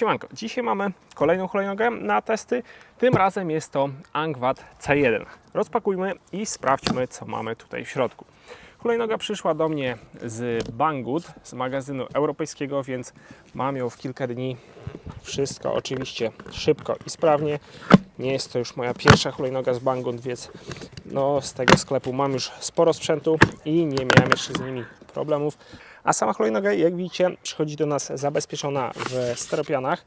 Siemanko, dzisiaj mamy kolejną hulajnogę na testy. Tym razem jest to Angwat C1. Rozpakujmy i sprawdźmy, co mamy tutaj w środku. Hulajnoga przyszła do mnie z Banggood, z magazynu europejskiego, więc mam ją w kilka dni. Wszystko oczywiście szybko i sprawnie. Nie jest to już moja pierwsza hulajnoga z Banggood, więc no, z tego sklepu mam już sporo sprzętu i nie miałem jeszcze z nimi problemów. A sama hulajnoga, jak widzicie, przychodzi do nas zabezpieczona w steropianach,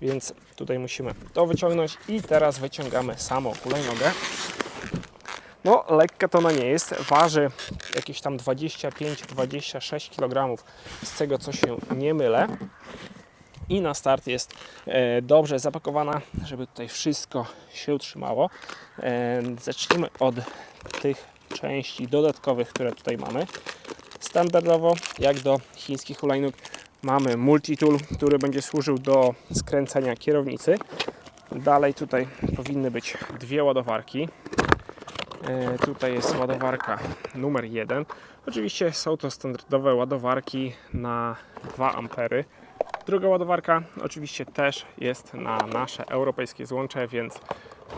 więc tutaj musimy to wyciągnąć i teraz wyciągamy samą hulajnogę. No, lekka to ona nie jest. Waży jakieś tam 25-26 kg, z tego co się nie mylę. I na start jest e, dobrze zapakowana, żeby tutaj wszystko się trzymało. E, zacznijmy od tych części dodatkowych, które tutaj mamy. Standardowo, jak do chińskich hulajnóg, mamy multitool, który będzie służył do skręcania kierownicy. Dalej tutaj powinny być dwie ładowarki. E, Tutaj jest ładowarka numer 1. Oczywiście są to standardowe ładowarki na 2 ampery. Druga ładowarka oczywiście też jest na nasze europejskie złącze, więc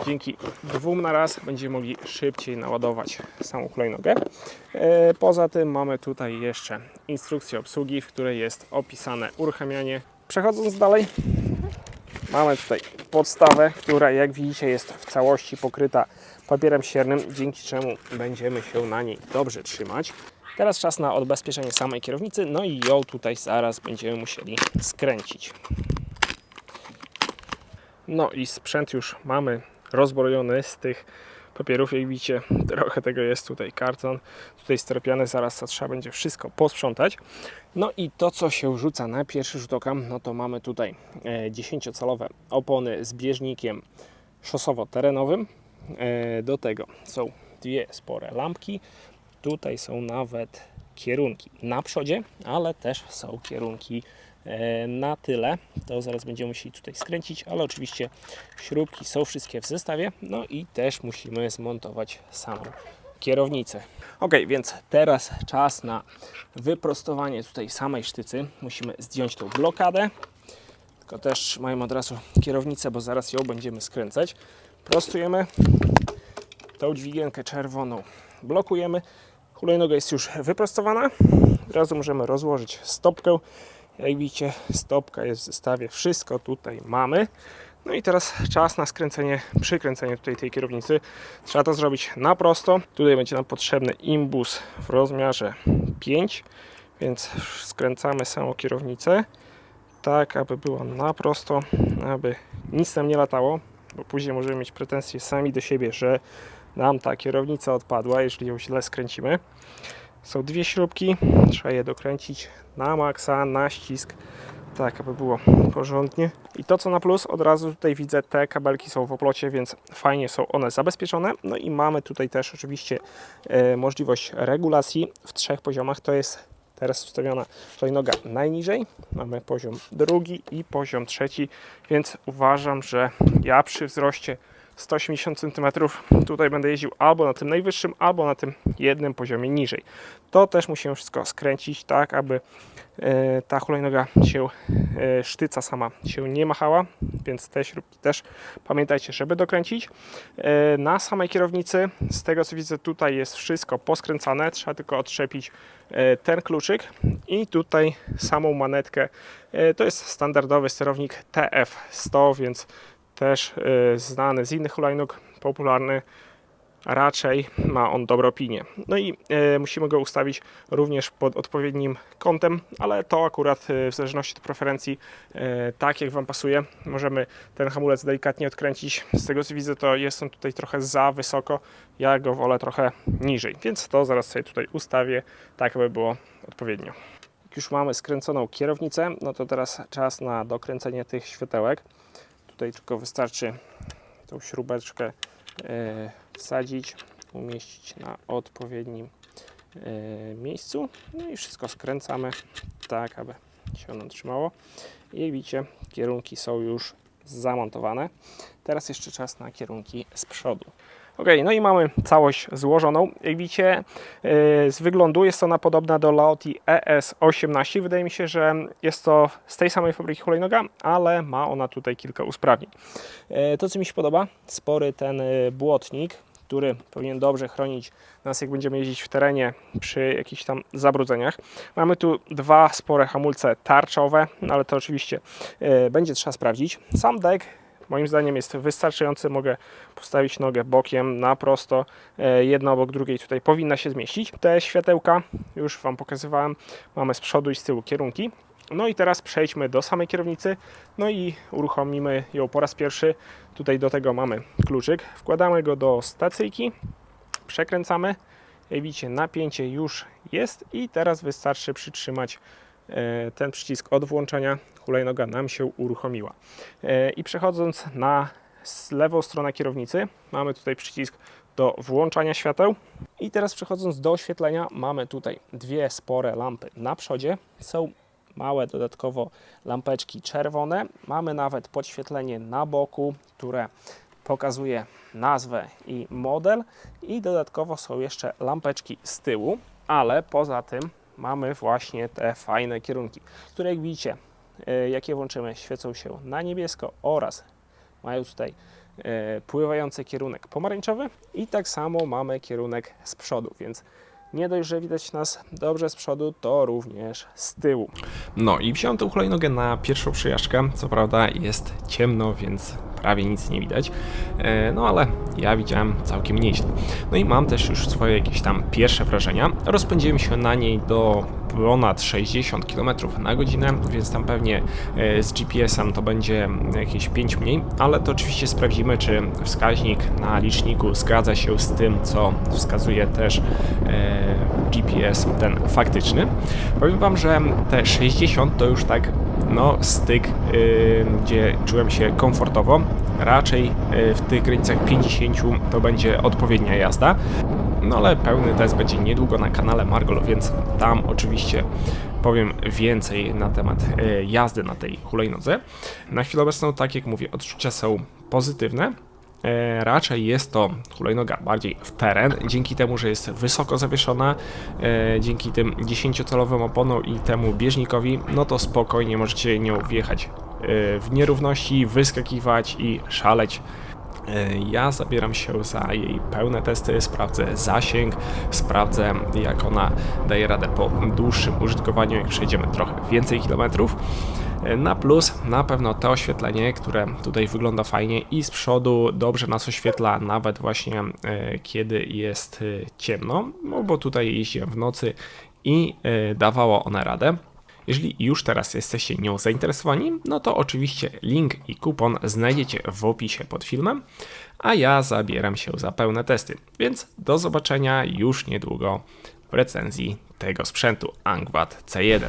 dzięki dwóm na raz będziemy mogli szybciej naładować samą hulajnogę. E, Poza tym mamy tutaj jeszcze instrukcję obsługi, w której jest opisane uruchamianie. Przechodząc dalej, Mamy tutaj podstawę, która jak widzicie jest w całości pokryta papierem ściernym, dzięki czemu będziemy się na niej dobrze trzymać. Teraz czas na odbezpieczenie samej kierownicy, no i ją tutaj zaraz będziemy musieli skręcić. No i sprzęt już mamy rozbrojony z tych papierów, jak widzicie trochę tego jest tutaj karton, tutaj steropiane, zaraz to trzeba będzie wszystko posprzątać. No i to co się rzuca na pierwszy rzut oka, no to mamy tutaj e, 10-calowe opony z bieżnikiem szosowo-terenowym. E, Do tego są dwie spore lampki. Tutaj są nawet kierunki na przodzie, ale też są kierunki e, na tyle. To zaraz będziemy musieli tutaj skręcić, ale oczywiście śrubki są wszystkie w zestawie. No i też musimy zmontować samą kierownicę. Ok, więc teraz czas na wyprostowanie tutaj samej sztycy. Musimy zdjąć tą blokadę. Tylko też trzymajmy od razu kierownicę, bo zaraz ją będziemy skręcać. Prostujemy tą dźwigienkę czerwoną. Blokujemy. Hulajnoga jest już wyprostowana. Od razu możemy rozłożyć stopkę. Jak widzicie, stopka jest w zestawie. Wszystko tutaj mamy. No i teraz czas na skręcenie, przykręcenie tutaj tej kierownicy. Trzeba to zrobić na prosto. Tutaj będzie nam potrzebny imbus w rozmiarze 5, więc skręcamy samą kierownicę tak, aby było na prosto, aby nic nam nie latało, bo później możemy mieć pretensje sami do siebie, że nam ta kierownica odpadła, jeżeli ją źle skręcimy. Są dwie śrubki, trzeba je dokręcić na maksa, na ścisk, tak aby było porządnie. I to co na plus, od razu tutaj widzę, te kabelki są w oplocie, więc fajnie są one zabezpieczone. No i mamy tutaj też oczywiście e, możliwość regulacji w trzech poziomach. To jest teraz ustawiona hulajnoga najniżej. Mamy poziom drugi i poziom trzeci, więc uważam, że ja przy wzroście 180 cm tutaj będę jeździł albo na tym najwyższym, albo na tym jednym poziomie niżej. To też musimy wszystko skręcić tak, aby e, ta hulajnoga się, e, sztyca sama się nie machała, więc te śrubki też pamiętajcie, żeby dokręcić. E, Na samej kierownicy, z tego co widzę, tutaj jest wszystko poskręcane, trzeba tylko odczepić ten kluczyk i tutaj samą manetkę. To jest standardowy sterownik TF100, więc też e, znany z innych hulajnóg, popularny raczej ma on dobrą opinię. No i e, musimy go ustawić również pod odpowiednim kątem, ale to akurat e, w zależności od preferencji, tak jak Wam pasuje. Możemy ten hamulec delikatnie odkręcić. Z tego co widzę, to jest on tutaj trochę za wysoko. Ja go wolę trochę niżej, więc to zaraz sobie tutaj ustawię, tak aby było odpowiednio. Już mamy skręconą kierownicę, no to teraz czas na dokręcenie tych światełek. Tutaj tylko wystarczy tą śrubeczkę e, wsadzić, umieścić na odpowiednim e, miejscu. No i wszystko skręcamy tak, aby się ono trzymało. I jak widzicie, kierunki są już zamontowane. Teraz jeszcze czas na kierunki z przodu. Ok, no i mamy całość złożoną. Jak widzicie, yy, z wyglądu jest ona podobna do Laoti ES18. Wydaje mi się, że jest to z tej samej fabryki hulajnoga, ale ma ona tutaj kilka usprawnień. Yy, To, co mi się podoba, spory ten yy, błotnik, który powinien dobrze chronić nas, jak będziemy jeździć w terenie przy jakichś tam zabrudzeniach. Mamy tu dwa spore hamulce tarczowe, no ale to oczywiście będzie trzeba sprawdzić. Sam dek moim zdaniem jest wystarczający. Mogę postawić nogę bokiem na prosto, e, jedna obok drugiej tutaj powinna się zmieścić. Te światełka już Wam pokazywałem, mamy z przodu i z tyłu kierunki. No i teraz przejdźmy do samej kierownicy, no i uruchomimy ją po raz pierwszy. Tutaj do tego mamy kluczyk, wkładamy go do stacyjki, przekręcamy. Jak widzicie, napięcie już jest i teraz wystarczy przytrzymać e, ten przycisk od włączenia. Hulajnoga nam się uruchomiła. E, I przechodząc na lewą stronę kierownicy, mamy tutaj przycisk do włączania świateł. I teraz przechodząc do oświetlenia, mamy tutaj dwie spore lampy na przodzie. Są małe dodatkowo lampeczki czerwone. Mamy nawet podświetlenie na boku, które pokazuje nazwę i model. I dodatkowo są jeszcze lampeczki z tyłu, ale poza tym mamy właśnie te fajne kierunki, które jak widzicie, e, jak je włączymy, świecą się na niebiesko oraz mają tutaj e, pływający kierunek pomarańczowy i tak samo mamy kierunek z przodu, więc nie dość, że widać nas dobrze z przodu, to również z tyłu. No i wziąłem tą hulajnogę na pierwszą przejażdżkę. Co prawda jest ciemno, więc prawie nic nie widać. E, No ale ja widziałem całkiem nieźle. No i mam też już swoje jakieś tam pierwsze wrażenia. Rozpędziłem się na niej do ponad 60 km na godzinę, więc tam pewnie e, z GPS-em to będzie jakieś 5 mniej, ale to oczywiście sprawdzimy, czy wskaźnik na liczniku zgadza się z tym, co wskazuje też e, GPS ten faktyczny. Powiem Wam, że te 60 to już tak no styk, y, gdzie czułem się komfortowo. Raczej y, w tych granicach 50 to będzie odpowiednia jazda. No ale pełny test będzie niedługo na kanale Margol, więc tam oczywiście powiem więcej na temat y, jazdy na tej hulajnodze. Na chwilę obecną, tak jak mówię, odczucia są pozytywne. E, raczej jest to hulajnoga bardziej w teren, dzięki temu, że jest wysoko zawieszona, e, dzięki tym 10-calowym oponom i temu bieżnikowi, no to spokojnie możecie nią wjechać e, w nierówności, wyskakiwać i szaleć. E, Ja zabieram się za jej pełne testy, sprawdzę zasięg, sprawdzę jak ona daje radę po dłuższym użytkowaniu, jak przejdziemy trochę więcej kilometrów. E, Na plus na pewno to oświetlenie, które tutaj wygląda fajnie i z przodu dobrze nas oświetla, nawet właśnie e, kiedy jest ciemno, no bo tutaj jeździłem w nocy i dawało one radę. Jeżeli już teraz jesteście nią zainteresowani, no to oczywiście link i kupon znajdziecie w opisie pod filmem, a ja zabieram się za pełne testy. Więc do zobaczenia już niedługo w recenzji tego sprzętu Angvat C1.